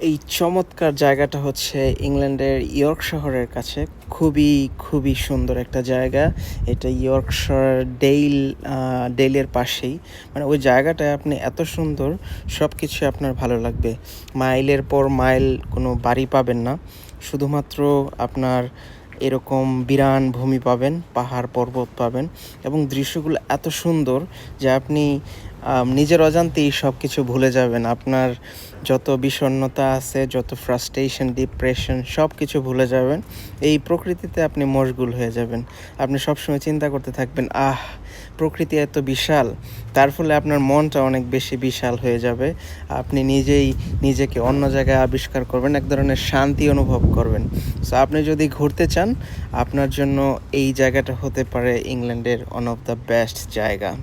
এই চমৎকার জায়গাটা হচ্ছে ইংল্যান্ডের ইয়র্ক শহরের কাছে। খুবই খুবই সুন্দর একটা জায়গা। এটা ইয়র্কশায়ার ডেইল ডেইলের পাশেই। মানে ওই জায়গাটায় আপনি এত সুন্দর সব কিছু আপনার ভালো লাগবে। মাইলের পর মাইল কোনো বাড়ি পাবেন না। শুধুমাত্র আপনার এরকম বিরান ভূমি পাবেন, পাহাড় পর্বত পাবেন। এবং দৃশ্যগুলো এত সুন্দর যে আপনি নিজের অজান্তেই সব কিছু ভুলে যাবেন। আপনার যত বিষণ্ণতা আছে, যত ফ্রাস্ট্রেশন ডিপ্রেশন সব কিছু ভুলে যাবেন। এই প্রকৃতিতে আপনি মশগুল হয়ে যাবেন। আপনি সবসময় চিন্তা করতে থাকবেন, আহ, প্রকৃতি এত বিশাল। তার ফলে আপনার মনটা অনেক বেশি বিশাল হয়ে যাবে। আপনি নিজেই নিজেকে অন্য জায়গায় আবিষ্কার করবেন, এক ধরনের শান্তি অনুভব করবেন। সো আপনি যদি ঘুরতে চান, আপনার জন্য এই জায়গাটা হতে পারে ইংল্যান্ডের ওয়ান অফ দ্য বেস্ট জায়গা।